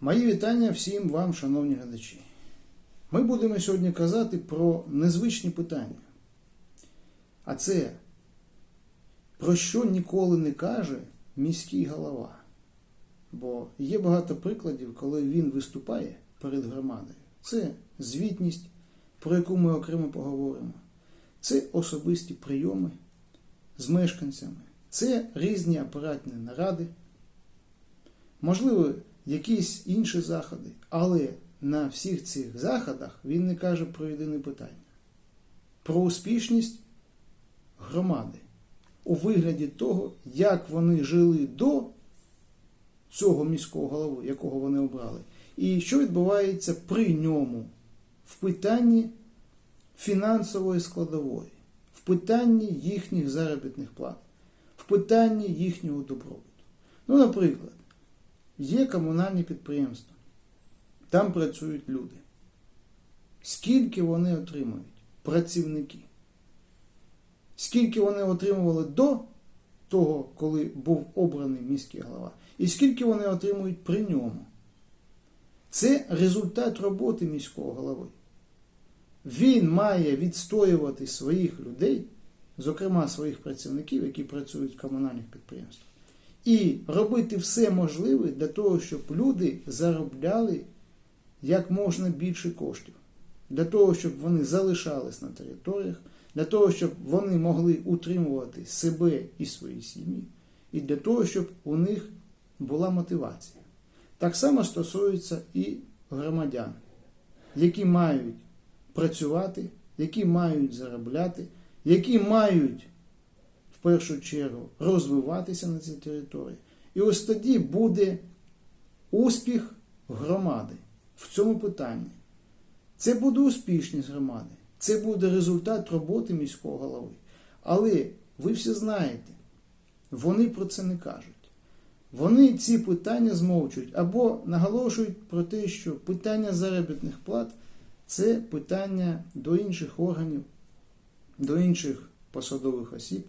Мої вітання всім вам, шановні глядачі. Ми будемо сьогодні казати про незвичні питання. А це про що ніколи не каже міський голова. Бо є багато прикладів, коли він виступає перед громадою. Це звітність, про яку ми окремо поговоримо. Це особисті прийоми з мешканцями, це різні апаратні наради, можливо, якісь інші заходи, але на всіх цих заходах він не каже про єдине питання: про успішність громади. У вигляді того, як вони жили до цього міського голови, якого вони обрали, і що відбувається при ньому? В питанні фінансової складової, в питанні їхніх заробітних плат, в питанні їхнього добробуту. Ну, наприклад, є комунальні підприємства, там працюють люди. Скільки вони отримують? Працівники. Скільки вони отримували до того, коли був обраний міський голова, і скільки вони отримують при ньому. Це результат роботи міського голови. Він має відстоювати своїх людей, зокрема своїх працівників, які працюють в комунальних підприємствах, і робити все можливе для того, щоб люди заробляли як можна більше коштів, для того, щоб вони залишались на територіях, для того, щоб вони могли утримувати себе і свої сім'ї, і для того, щоб у них була мотивація. Так само стосується і громадян, які мають працювати, які мають заробляти, які мають першу чергу розвиватися на цій території. І ось тоді буде успіх громади в цьому питанні. Це буде успішність громади, це буде результат роботи міського голови. Але ви всі знаєте, вони про це не кажуть. Вони ці питання змовчують або наголошують про те, що питання заробітних плат це питання до інших органів, до інших посадових осіб,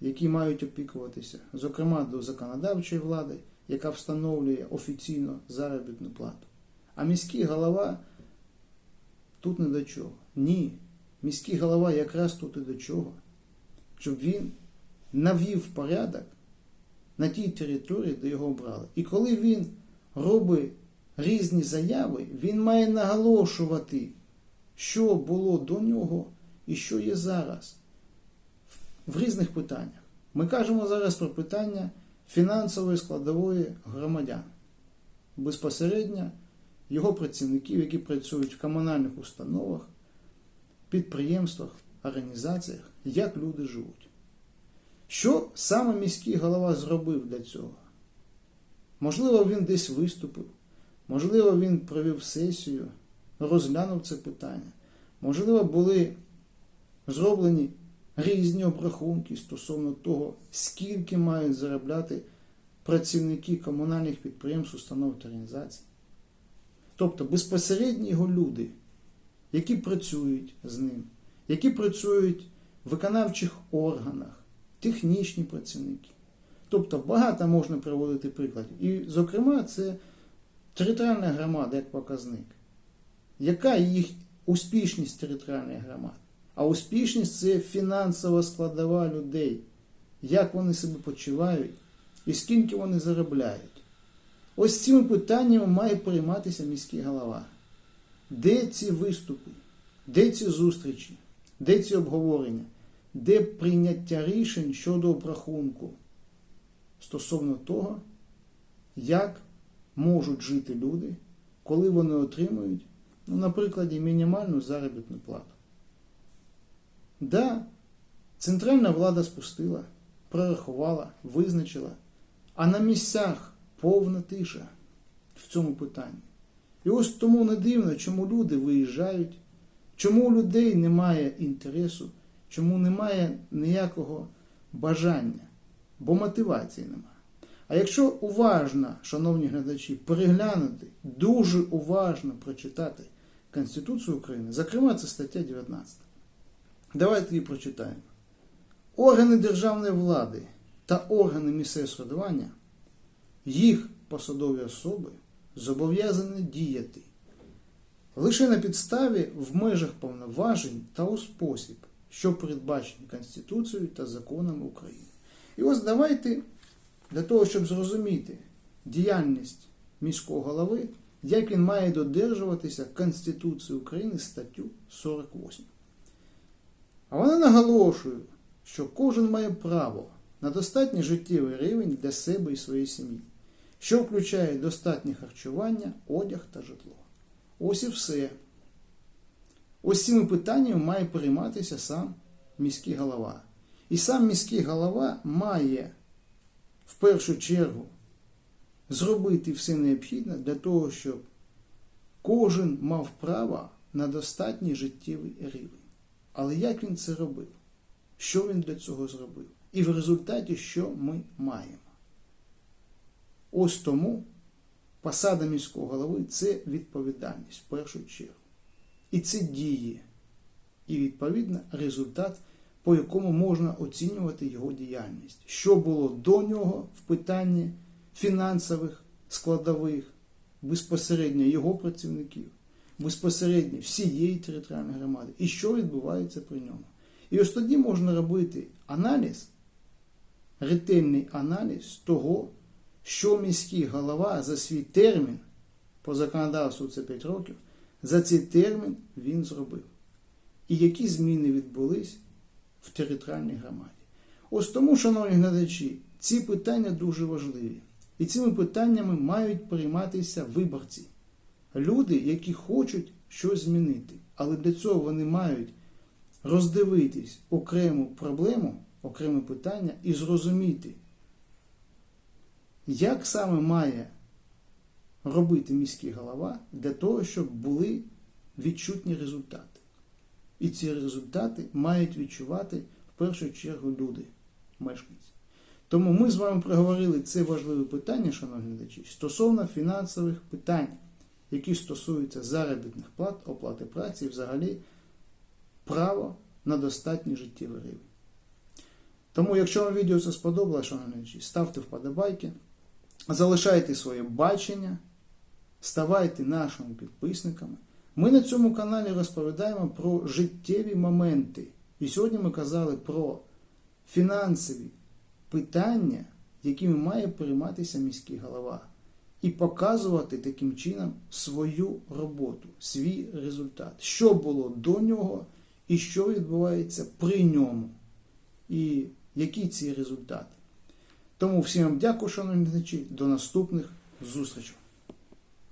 які мають опікуватися, зокрема до законодавчої влади, яка встановлює офіційно заробітну плату. А міський голова тут не до чого. Ні. Міський голова якраз тут і до чого. Щоб він навів порядок на тій території, де його обрали. І коли він робить різні заяви, він має наголошувати, що було до нього і що є зараз в різних питаннях. Ми кажемо зараз про питання фінансової складової громадян. Безпосередньо його працівників, які працюють в комунальних установах, підприємствах, організаціях, як люди живуть. Що саме міський голова зробив для цього? Можливо, він десь виступив, можливо, він провів сесію, розглянув це питання. Можливо, були зроблені різні обрахунки стосовно того, скільки мають заробляти працівники комунальних підприємств, установ та організацій. Тобто безпосередні його люди, які працюють з ним, які працюють в виконавчих органах, технічні працівники. Тобто багато можна приводити прикладів. І, зокрема, це територіальна громада як показник. Яка їх успішність територіальних громад? А успішність це фінансова складова людей, як вони себе почувають і скільки вони заробляють. Ось цими питаннями має прийматися міський голова. Де ці виступи, де ці зустрічі, де ці обговорення, де прийняття рішень щодо обрахунку стосовно того, як можуть жити люди, коли вони отримують, ну, наприклад, мінімальну заробітну плату. Да, центральна влада спустила, прорахувала, визначила, а на місцях повна тиша в цьому питанні. І ось тому не дивно, чому люди виїжджають, чому у людей немає інтересу, чому немає ніякого бажання, бо мотивації немає. А якщо уважно, шановні глядачі, переглянути, дуже уважно прочитати Конституцію України, зокрема, це стаття 19. Давайте її прочитаємо. Органи державної влади та органи місцевого самоврядування, їх посадові особи, зобов'язаний діяти лише на підставі в межах повноважень та у спосіб, що передбачені Конституцією та законами України. І ось давайте для того, щоб зрозуміти діяльність міського голови, як він має додержуватися Конституції України статтю 48. А вона наголошує, що кожен має право на достатній життєвий рівень для себе і своєї сім'ї, що включає достатнє харчування, одяг та житло. Ось і все. Ось цими питаннями має перейматися сам міський голова. І сам міський голова має в першу чергу зробити все необхідне для того, щоб кожен мав право на достатній життєвий рівень. Але як він це робив? Що він для цього зробив? І в результаті що ми маємо? Ось тому посада міського голови це відповідальність в першу чергу. І це дії. І відповідно результат, по якому можна оцінювати його діяльність. Що було до нього в питанні фінансових складових, безпосередньо його працівників, безпосередньо всієї територіальної громади, і що відбувається при ньому. І ось тоді можна робити аналіз, ретельний аналіз того, що міський голова за свій термін, по законодавству це 5 років, за цей термін він зробив. І які зміни відбулись в територіальній громаді. Ось тому, шановні глядачі, ці питання дуже важливі. І цими питаннями мають прийматися виборці. Люди, які хочуть щось змінити. Але для цього вони мають роздивитись окрему проблему, окреме питання і зрозуміти, як саме має робити міський голова для того, щоб були відчутні результати. І ці результати мають відчувати в першу чергу люди, мешканці. Тому ми з вами проговорили це важливе питання, шановні глядачі, стосовно фінансових питань, які стосуються заробітних плат, оплати праці і взагалі право на достатній життєвий рівень. Тому, якщо вам відео це сподобалося, шановні ставте вподобайки, залишайте своє бачення, ставайте нашими підписниками. Ми на цьому каналі розповідаємо про життєві моменти. І сьогодні ми казали про фінансові питання, якими має прийматися міський голова, і показувати таким чином свою роботу, свій результат, що було до нього і що відбувається при ньому, і які ці результати. Тому всім вам дякую, шановні глядачі, до наступних зустрічей.